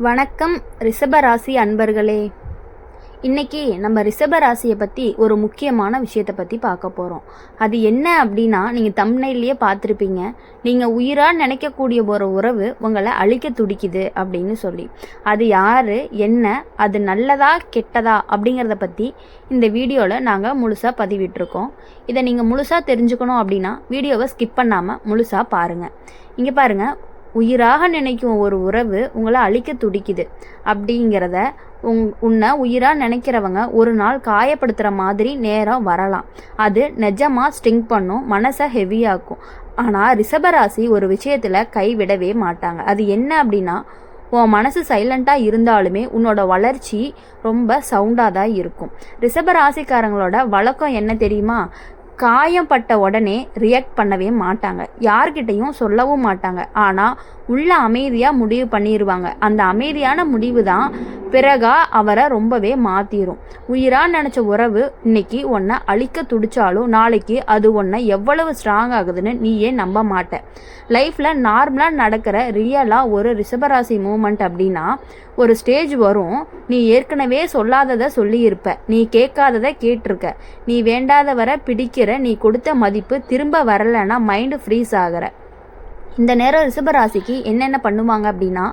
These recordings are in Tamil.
வணக்கம் ரிஷபராசி அன்பர்களே. இன்னைக்கு நம்ம ரிஷபராசியை பற்றி ஒரு முக்கியமான விஷயத்தை பற்றி பார்க்க போகிறோம் அது என்ன அப்படின்னா நீங்கள் தம்னையிலேயே பார்த்துருப்பீங்க. நீங்கள் உயிராக நினைக்கக்கூடிய ஒரு உறவு உங்களை அழிக்க துடிக்குது அப்படின்னு சொல்லி. அது யார் என்ன அது நல்லதா கெட்டதா அப்படிங்கிறத பற்றி இந்த வீடியோவில் நாங்கள் முழுசாக பதிவிட்டிருக்கோம். இதை நீங்கள் முழுசாக தெரிஞ்சுக்கணும் அப்படின்னா வீடியோவை ஸ்கிப் பண்ணாமல் முழுசாக பாருங்கள் இங்கே பாருங்கள் உயிராக நினைக்கும் ஒரு உறவு உங்களை அழிக்க துடிக்குது. அப்படிங்கிறத உங் உன்னை உயிராக நினைக்கிறவங்க ஒரு நாள் காயப்படுத்துகிற மாதிரி நேரம் வரலாம். அது நிஜமாக ஸ்டிங் பண்ணும் மனசை ஹெவியாக்கும் ஆனால் ரிஷபராசி ஒரு விஷயத்தில் கைவிடவே மாட்டாங்க. அது என்ன அப்படின்னா உன் மனசு சைலண்ட்டாக இருந்தாலுமே உன்னோட வளர்ச்சி ரொம்ப சவுண்டாக தான் இருக்கும். ரிஷபராசிக்காரங்களோட வழக்கம் என்ன தெரியுமா? காயம் பட்ட உடனே ரியாக்ட் பண்ணவே மாட்டாங்க. யார்கிட்டையும் சொல்லவும் மாட்டாங்க. ஆனால் உள்ள அமைதியாக முடிவு பண்ணிடுவாங்க அந்த அமைதியான முடிவு தான் பிறகா அவரை ரொம்பவே மாற்றிடும் உயிராக நினச்ச உறவு இன்னைக்கு உன்னை அழிக்க துடிச்சாலும் நாளைக்கு அது உன்னை எவ்வளவு ஸ்ட்ராங் ஆகுதுன்னு நீயே நம்ப மாட்ட. லைஃப்பில் நார்மலாக நடக்கிற ரியலாக ஒரு ரிஷபராசி மூமெண்ட் அப்படின்னா ஒரு ஸ்டேஜ் வரும். நீ ஏற்கனவே சொல்லாததை சொல்லியிருப்ப. நீ கேட்காததை கேட்டிருக்க. நீ வேண்டாதவரை பிடிக்கிற நீ கொடுத்த மதிப்பு திரும்ப வரலைன்னா மைண்டு ஃப்ரீஸ் ஆகிற. இந்த நேரம் ரிஷபராசிக்கு என்னென்ன பண்ணுவாங்க அப்படின்னா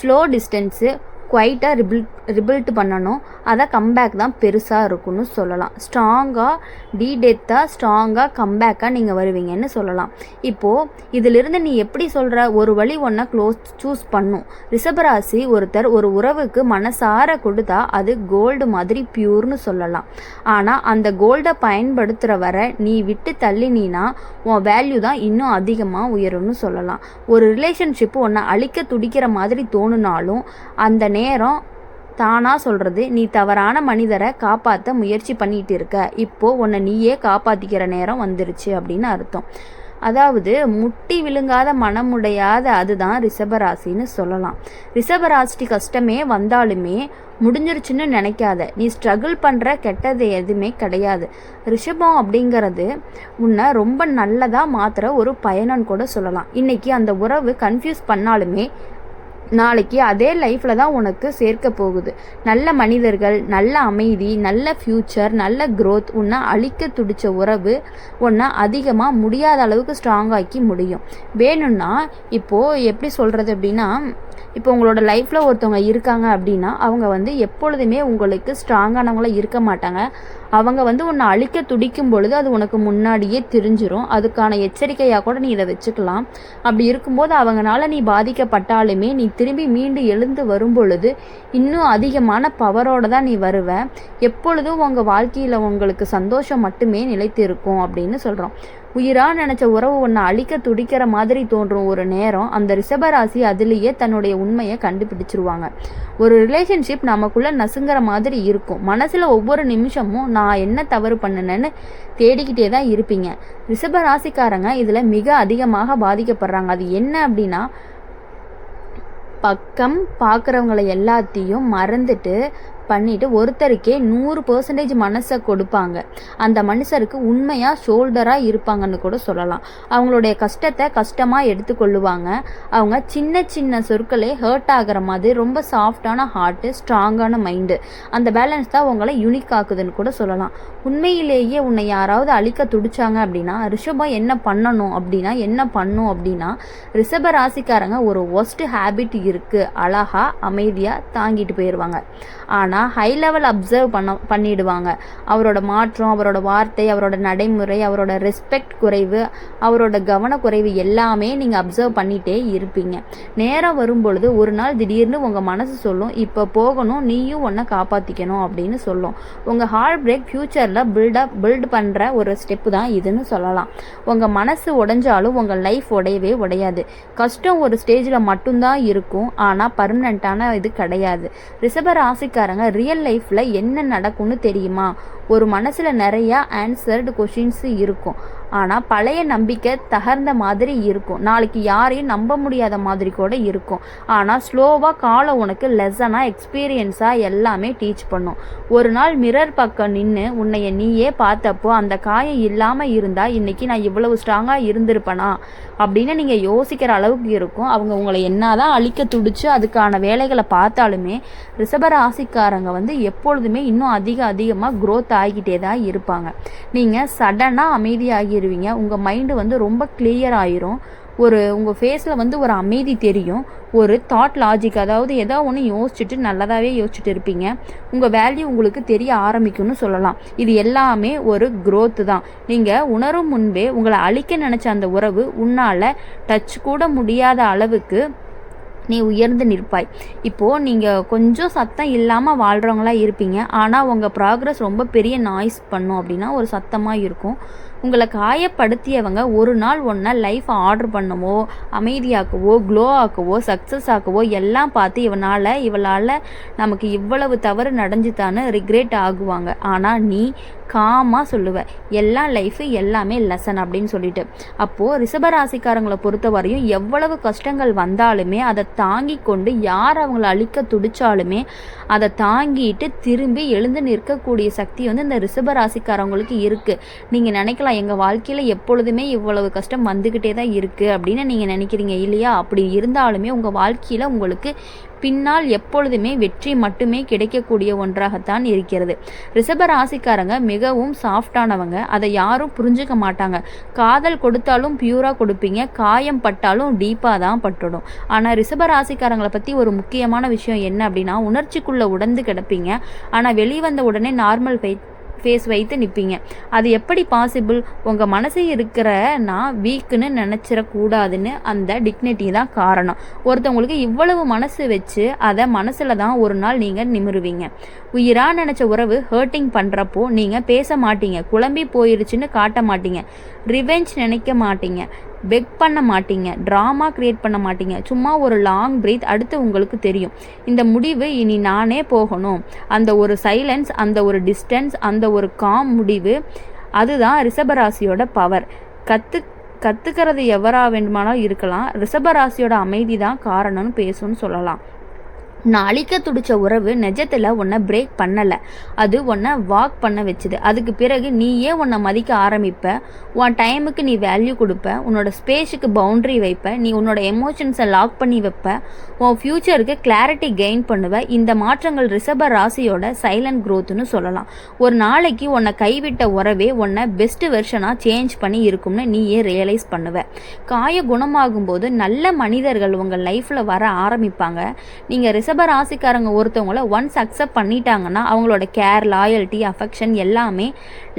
ஸ்லோ டிஸ்டன்ஸு குவைட்டாக ரிபில் ரிபில்ட் பண்ணணும். அதை கம்பேக் தான் பெருசாக இருக்கும்னு சொல்லலாம். ஸ்ட்ராங்காக டீடெத்தாக ஸ்ட்ராங்காக கம்பேக்காக நீங்கள் வருவீங்கன்னு சொல்லலாம். இப்போது இதிலிருந்து நீ எப்படி சொல்கிற ஒரு வழி ஒன்றை க்ளோஸ் சூஸ் பண்ணும். ரிஷபராசி ஒருத்தர் ஒரு உறவுக்கு மனசார கொடுத்தா அது கோல்டு மாதிரி பியூர்னு சொல்லலாம். ஆனால் அந்த கோல்டை பயன்படுத்துகிற வரை நீ விட்டு தள்ளினீனா உன் வேல்யூ தான் இன்னும் அதிகமாக உயரும்னு சொல்லலாம். ஒரு ரிலேஷன்ஷிப் உன்னை அழிக்க துடிக்கிற மாதிரி தோணுனாலும் அந்த நேரம் தானாக சொல்கிறது நீ தவறான மனிதரை காப்பாற்ற முயற்சி பண்ணிட்டு இருக்க இப்போது உன்னை நீயே காப்பாற்றிக்கிற நேரம் வந்துருச்சு அப்படின்னு அர்த்தம். அதாவது முட்டி விழுங்காத மனமுடையாத அதுதான் ரிஷபராசின்னு சொல்லலாம். ரிஷபராசி கஷ்டமே வந்தாலுமே முடிஞ்சிருச்சுன்னு நினைக்காத. நீ ஸ்ட்ரகிள் பண்ணுற கெட்டது எதுவுமே கிடையாது. ரிஷபம் அப்படிங்கிறது உன்னை ரொம்ப நல்லதாக மாற்றுற ஒரு பயணம்னு கூட சொல்லலாம். இன்றைக்கி அந்த உறவு கன்ஃபியூஸ் பண்ணாலுமே நாளைக்கு அதே லைஃப்பில் தான் உனக்கு சேர்க்க போகுது. நல்ல மனிதர்கள் நல்ல அமைதி நல்ல ஃப்யூச்சர் நல்ல க்ரோத் உன்னை அழிக்க துடித்த உறவு உன்னை அதிகமாக முடியாத அளவுக்கு ஸ்ட்ராங்காக்கி முடியும். வேணும்னா இப்போது எப்படி சொல்கிறது அப்படின்னா இப்போ உங்களோட லைஃப்பில் ஒருத்தவங்க இருக்காங்க அப்படின்னா அவங்க வந்து எப்பொழுதுமே உங்களுக்கு ஸ்ட்ராங்கானவங்களாக இருக்க மாட்டாங்க. அவங்க வந்து உன்னை அழிக்க துடிக்கும் பொழுது அது உனக்கு முன்னாடியே தெரிஞ்சிரும். அதுக்கான எச்சரிக்கையாக கூட நீ இதை வச்சுக்கலாம். அப்படி இருக்கும்போது அவங்களால நீ பாதிக்கப்பட்டாலுமே நீ திரும்பி மீண்டு எழுந்து வரும் பொழுது இன்னும் அதிகமான பவரோடு தான் நீ வருவ. எப்பொழுதும் உங்கள் வாழ்க்கையில் உங்களுக்கு சந்தோஷம் மட்டுமே நிலைத்து இருக்கும் அப்படின்னு சொல்கிறோம் உயிராக நினச்ச உறவு ஒன்றை அழிக்க துடிக்கிற மாதிரி தோன்றும் ஒரு நேரம் அந்த ரிஷபராசி அதுலேயே தன்னுடைய உண்மையை கண்டுபிடிச்சிருவாங்க. ஒரு ரிலேஷன்ஷிப் நமக்குள்ளே நசுங்கிற மாதிரி இருக்கும். மனசில் ஒவ்வொரு நிமிஷமும் நான் என்ன தவறு பண்ணினேன்னு தேடிக்கிட்டே தான் இருப்பீங்க. ரிஷபராசிக்காரங்க இதில் மிக அதிகமாக பாதிக்கப்படுறாங்க. அது என்ன அப்படின்னா பக்கம் பார்க்குறவங்களை எல்லாத்தையும் மறந்துட்டு பண்ணிட்டு ஒருத்தருக்கே நூறு பர்சன்டேஜ் மனசை கொடுப்பாங்க. அந்த மனுஷருக்கு உண்மையாக ஷோல்டராக இருப்பாங்கன்னு கூட சொல்லலாம். அவங்களுடைய கஷ்டத்தை கஷ்டமாக எடுத்துக்கொள்ளுவாங்க. அவங்க சின்ன சின்ன சொற்களே ஹர்ட் ஆகிற மாதிரி ரொம்ப சாஃப்டான ஹார்ட்டு ஸ்ட்ராங்கான மைண்டு அந்த பேலன்ஸ் தான் உங்களை யூனிக் ஆக்குதுன்னு கூட சொல்லலாம். உண்மையிலேயே உன்னை யாராவது அழிக்க துடிச்சாங்க அப்படின்னா ரிஷபம் என்ன பண்ணணும் அப்படின்னா என்ன பண்ணும் அப்படின்னா ரிஷப ராசிக்காரங்க ஒரு ஒஸ்ட் ஹேபிட் இருக்குது அழகாக அமைதியாக தாங்கிட்டு போயிடுவாங்க ஆனால் ஹை லெவல் அப்சர்வ் பண்ண பண்ணிடுவாங்க. அவரோட மாற்றம் அவரோட வார்த்தை அவரோட நடைமுறை அவரோட ரெஸ்பெக்ட் குறைவு அவரோட கவனக்குறைவு எல்லாமே நீங்கள் அப்சர்வ் பண்ணிகிட்டே இருப்பீங்க. நேரம் வரும்பொழுது ஒரு நாள் திடீர்னு உங்கள் மனசு சொல்லும் இப்போ போகணும் நீயும் ஒன்றை காப்பாற்றிக்கணும் அப்படின்னு சொல்லும். உங்கள் ஹார்ட் பிரேக் ஃப்யூச்சரில் பில்டப் பில்ட் பண்ணுற ஒரு ஸ்டெப்பு தான் இதுன்னு சொல்லலாம். உங்கள் மனசு உடைஞ்சாலும் உங்கள் லைஃப் உடையவே உடையாது. கஷ்டம் ஒரு ஸ்டேஜில் மட்டும்தான் இருக்கும். ஆனால் பர்மனண்ட்டான இது கிடையாது. ரிஷப ராசிக்காரங்க ரியல் லைஃப்பில் என்ன நடக்கும்னு தெரியுமா? ஒரு மனசில் நிறையா ஆன்சர்டு கொஷின்ஸு இருக்கும். ஆனால் பழைய நம்பிக்கை தகர்ந்த மாதிரி இருக்கும். நாளைக்கு யாரையும் நம்ப முடியாத மாதிரி கூட இருக்கும். ஆனால் ஸ்லோவாக காலம் உனக்கு லெசனாக எக்ஸ்பீரியன்ஸாக எல்லாமே டீச் பண்ணும். ஒரு நாள் மிரர் பக்கம் நின்று உன்னைய நீயே பார்த்தப்போ அந்த காயம் இல்லாமல் இருந்தால் இன்றைக்கி நான் இவ்வளவு ஸ்ட்ராங்காக இருந்திருப்பேனா? அப்படின்னு நீங்கள் யோசிக்கிற அளவுக்கு இருக்கும். அவங்க உங்களை என்ன தான் அழிக்க துடிச்சு அதுக்கான வேலைகளை பார்த்தாலுமே ரிஷபராசிக்காரங்க வந்து எப்பொழுதுமே இன்னும் அதிக அதிகமாக க்ரோத் ஆகிக்கிட்டே தான் இருப்பாங்க. நீங்கள் சடனாக அமைதியாகிடுவீங்க உங்கள் மைண்டு வந்து ரொம்ப கிளியர் ஆயிரும். ஒரு உங்கள் ஃபேஸில் வந்து ஒரு அமைதி தெரியும். ஒரு தாட் லாஜிக் அதாவது ஏதோ ஒன்று யோசிச்சுட்டு நல்லதாகவே யோசிச்சுட்டு இருப்பீங்க. உங்கள் வேல்யூ உங்களுக்கு தெரிய ஆரம்பிக்கும்னு சொல்லலாம். இது எல்லாமே ஒரு க்ரோத்து தான். நீங்கள் உணரும் முன்பே உங்களை அழிக்க நினச்ச அந்த உறவு உன்னால் டச் கூட முடியாத அளவுக்கு நீ உயர்ந்து நிற்பாய். இப்போது நீங்கள் கொஞ்சம் சத்தம் இல்லாமல் வாழ்கிறவங்களா இருப்பீங்க. ஆனால் உங்கள் ப்ராக்ரஸ் ரொம்ப பெரிய நாய்ஸ் பண்ணும் அப்படின்னா ஒரு சத்தமாக இருக்கும். உங்களை காயப்படுத்தியவங்க ஒரு நாள் ஒன்றா லைஃப் ஆர்டர் பண்ணவோ அமைதியாக்கவோ க்ளோ ஆக்கவோ சக்ஸஸ் ஆக்கவோ எல்லாம் பார்த்து இவனால் இவளால் நமக்கு இவ்வளவு தவறு நடஞ்சுதான்னு ரிக்ரெட் ஆகுவாங்க. ஆனால் நீ காமாக சொல்லுவ. எல்லா லைஃபு எல்லாமே லெசன் அப்படின்னு சொல்லிட்டு. அப்போது ரிஷபராசிக்காரங்களை பொறுத்த வரையும் எவ்வளவு கஷ்டங்கள் வந்தாலுமே அதை தாங்கி கொண்டு யார் அவங்கள அழிக்க துடிச்சாலுமே அதை தாங்கிட்டு திரும்பி எழுந்து நிற்கக்கூடிய சக்தி வந்து இந்த ரிஷபராசிக்காரங்களுக்கு இருக்குது நீங்கள் நினைக்கலாம் எங்கள் வாழ்க்கையில் எப்பொழுதுமே இவ்வளவு கஷ்டம் வந்துக்கிட்டே தான் இருக்குது அப்படின்னு நீங்கள் நினைக்கிறீங்க இல்லையா? அப்படி இருந்தாலுமே உங்கள் வாழ்க்கையில் உங்களுக்கு பின்னால் எப்பொழுதுமே வெற்றி மட்டுமே கிடைக்கக்கூடிய ஒன்றாகத்தான் இருக்கிறது. ரிஷப ராசிக்காரங்க மிகவும் சாஃப்டானவங்க அதை யாரும் புரிஞ்சுக்க மாட்டாங்க. காதல் கொடுத்தாலும் பியூராக கொடுப்பீங்க. காயம் பட்டாலும் டீப்பாக தான் பட்டுடும். ஆனால் ரிஷப ராசிக்காரங்களை பற்றி ஒரு முக்கியமான விஷயம் என்ன அப்படின்னா உணர்ச்சிக்குள்ளே உடந்து கிடப்பீங்க. ஆனால் வெளிவந்த உடனே நார்மல் வெயிட் ஃபேஸ் வைத்து நிற்பீங்க அது எப்படி பாசிபிள் உங்கள் மனசு இருக்கிற நான் வீக்குன்னு நினச்சிடக்கூடாதுன்னு அந்த டிக்னிட்டி தான் காரணம். ஒருத்தவங்களுக்கு இவ்வளவு மனசு வச்சு அதை மனசில் தான் ஒரு நாள் நீங்கள் நிமிருவீங்க. உயிராக நினச்ச உறவு ஹர்ட்டிங் பண்ணுறப்போ நீங்கள் பேச மாட்டீங்க. குழம்பி போயிடுச்சுன்னு காட்ட மாட்டீங்க. ரிவெஞ்ச் நினைக்க மாட்டீங்க. பெக் பண்ண மாட்டீங்க ட்ராமா க்ரியேட் பண்ண மாட்டீங்க. சும்மா ஒரு லாங் பிரீத் அடுத்து உங்களுக்கு தெரியும். இந்த முடிவு இனி நானே போகணும். அந்த ஒரு சைலன்ஸ் அந்த ஒரு டிஸ்டன்ஸ் அந்த ஒரு காம் முடிவு அதுதான் ரிஷபராசியோட பவர் கற்று கற்றுக்கிறது எவரா வேண்டுமானாலும் இருக்கலாம். ரிஷபராசியோட அமைதி தான் காரணம்னு பேசும்னு சொல்லலாம். நான் அழிக்க துடிச்ச உறவு நிஜத்தில் உன்னை பிரேக் பண்ணலை. அது உன்னை வாக் பண்ண வச்சுது. அதுக்கு பிறகு நீயே உன்னை மதிக்க ஆரம்பிப்ப. உன் டைமுக்கு நீ வேல்யூ கொடுப்ப. உன்னோட ஸ்பேஸுக்கு பவுண்ட்ரி வைப்ப. நீ உன்னோட எமோஷன்ஸை லாக் பண்ணி வைப்ப. உன் ஃப்யூச்சருக்கு கிளாரிட்டி கெயின் பண்ணுவ. இந்த மாற்றங்கள் ரிஷப ராசியோட சைலண்ட் க்ரோத்துன்னு சொல்லலாம். ஒரு நாளைக்கு உன்னை கைவிட்ட உறவே உன்னை பெஸ்ட் வெர்ஷனாக சேஞ்ச் பண்ணி இருக்கும்னு நீயே ரியலைஸ் பண்ணுவ. காய குணமாகும் போது நல்ல மனிதர்கள் உங்கள் லைஃப்பில் வர ஆரம்பிப்பாங்க. நீங்கள் ரிஷப ராசிக்காரங்க ஒருத்தவங்கள ஒன்ஸ் அக்செப்ட் பண்ணிட்டாங்கன்னா அவங்களோட கேர் லாயல்ட்டி அஃபெக்ஷன் எல்லாமே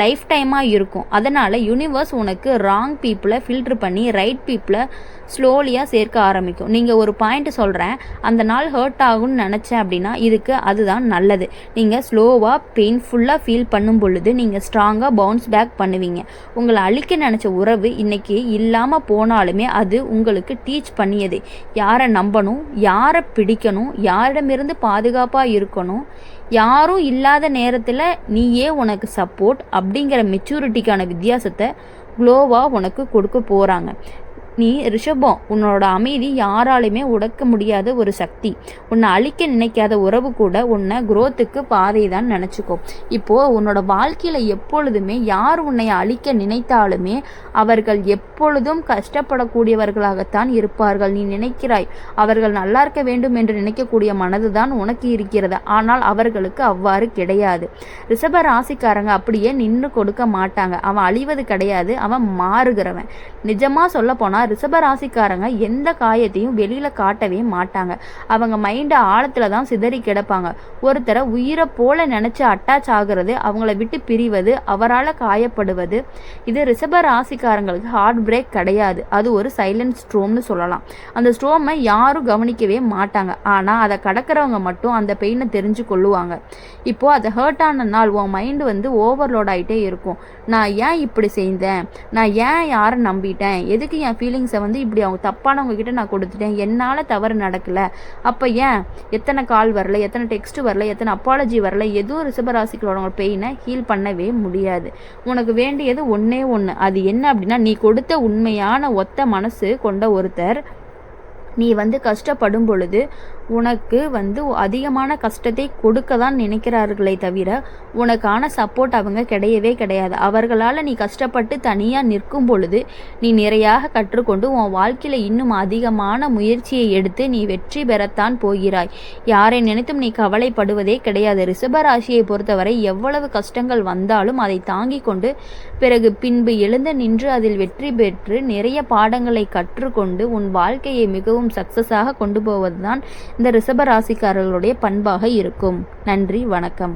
லைஃப் டைமாக இருக்கும். அதனால் யூனிவர்ஸ் உனக்கு ராங் பீப்புளை ஃபில்ட்ரு பண்ணி ரைட் பீப்புளை ஸ்லோலியாக சேர்க்க ஆரம்பிக்கும். நீங்கள் ஒரு பாயிண்ட் சொல்கிறேன் அந்த நாள் ஹர்ட் ஆகும்னு நினச்சேன் அப்படின்னா இதுக்கு அதுதான் நல்லது. நீங்கள் ஸ்லோவாக பெயின்ஃபுல்லாக ஃபீல் பண்ணும் பொழுது நீங்கள் ஸ்ட்ராங்காக பவுன்ஸ் பேக் பண்ணுவீங்க. உங்களை அழிக்க நினச்ச உறவு இன்றைக்கி இல்லாமல் போனாலுமே அது உங்களுக்கு டீச் பண்ணியது. யாரை நம்பணும் யாரை பிடிக்கணும் யாரிடமிருந்து பாதுகாப்பாக இருக்கணும்? யாரும் இல்லாத நேரத்தில் நீயே உனக்கு சப்போர்ட் அப்படிங்கிற மெச்சூரிட்டிக்கான வித்தியாசத்தை க்ளோவாக உனக்கு கொடுக்க போகிறாங்க நீ ரிஷபம் உன்னோட அமைதி யாராலுமே உடக்க முடியாத ஒரு சக்தி. உன்னை அழிக்க நினைக்காத உறவு கூட உன்னை குரோத்துக்கு பாதை தான் நினச்சிக்கோ. இப்போது உன்னோட வாழ்க்கையில் எப்பொழுதுமே யார் உன்னை அழிக்க நினைத்தாலுமே அவர்கள் எப்பொழுதும் கஷ்டப்படக்கூடியவர்களாகத்தான் இருப்பார்கள். நீ நினைக்கிறாய் அவர்கள் நல்லா இருக்க வேண்டும் என்று நினைக்கக்கூடிய மனது தான் உனக்கு இருக்கிறது. ஆனால் அவர்களுக்கு அவ்வாறு கிடையாது. ரிஷப ராசிக்காரங்க அப்படியே நின்று கொடுக்க மாட்டாங்க. அவன் அழிவது கிடையாது அவன் மாறுகிறவன். நிஜமாக சொல்ல போனால் ரிஷப ராசிக்காரங்க எந்த காயத்தையும் வெளியில் காட்டவே மாட்டாங்க. அவங்க மைண்டு ஆழத்தில் தான் சிதறி கிடப்பாங்க. ஒருத்தரை உயிரை போல நினச்சி அட்டாச் ஆகிறது அவங்கள விட்டு பிரிவது அவரால் காயப்படுவது இது ரிஷப ராசிக்காரங்களுக்கு ஹார்ட் பிரேக் கிடையாது. அது ஒரு சைலண்ட் ஸ்ட்ரோம்னு சொல்லலாம். அந்த ஸ்ட்ரோமை யாரும் கவனிக்கவே மாட்டாங்க. ஆனால் அதை கடக்கிறவங்க மட்டும் அந்த பெயினை தெரிஞ்சு கொள்ளுவாங்க. இப்போது அதை ஹர்ட் ஆன நாள் உன் மைண்டு வந்து ஓவர்லோட் ஆகிட்டே இருக்கும். நான் ஏன் இப்படி செய்தேன்? நான் ஏன் யாரை நம்பிட்டேன்? எதுக்கு என் ஃபீலிங் ஃபீலிங்ஸை வந்து இப்படி அவங்க தப்பானவங்க கிட்ட நான் கொடுத்துட்டேன். என்னால் தவறு நடக்கலை. அப்போ ஏன்? எத்தனை கால் வரல? எத்தனை டெக்ஸ்ட் வரல? எத்தனை அப்பாலஜி வரல? எதுவும் ரிஷபராசிகளோட பெயினை ஹீல் பண்ணவே முடியாது. உனக்கு வேண்டியது ஒன்றே ஒன்று அது என்ன அப்படின்னா நீ கொடுத்த உண்மையான ஒத்த மனசு கொண்ட ஒருத்தர். நீ வந்து கஷ்டப்படும் பொழுது உனக்கு வந்து அதிகமான கஷ்டத்தை கொடுக்க தான் நினைக்கிறார்களே தவிர உனக்கான சப்போர்ட் அவங்க கிடையவே கிடையாது. அவர்களால் நீ கஷ்டப்பட்டு தனியாக நிற்கும் பொழுது நீ நிறையாக கற்றுக்கொண்டு உன் வாழ்க்கையில் இன்னும் அதிகமான முயற்சியை எடுத்து நீ வெற்றி பெறத்தான் போகிறாய். யாரை நினைத்தும் நீ கவலைப்படுவதே கிடையாது. ரிஷபராசியை பொறுத்தவரை எவ்வளவு கஷ்டங்கள் வந்தாலும் அதை தாங்கிக் கொண்டு பிறகு பின்பு எழுந்து நின்று அதில் வெற்றி பெற்று நிறைய பாடங்களை கற்றுக்கொண்டு உன் வாழ்க்கையை மிகவும் சக்சஸாக கொண்டு போவதுதான் இந்த ரிஷப ராசிக்காரர்களுடைய பண்பாக இருக்கும். நன்றி வணக்கம்.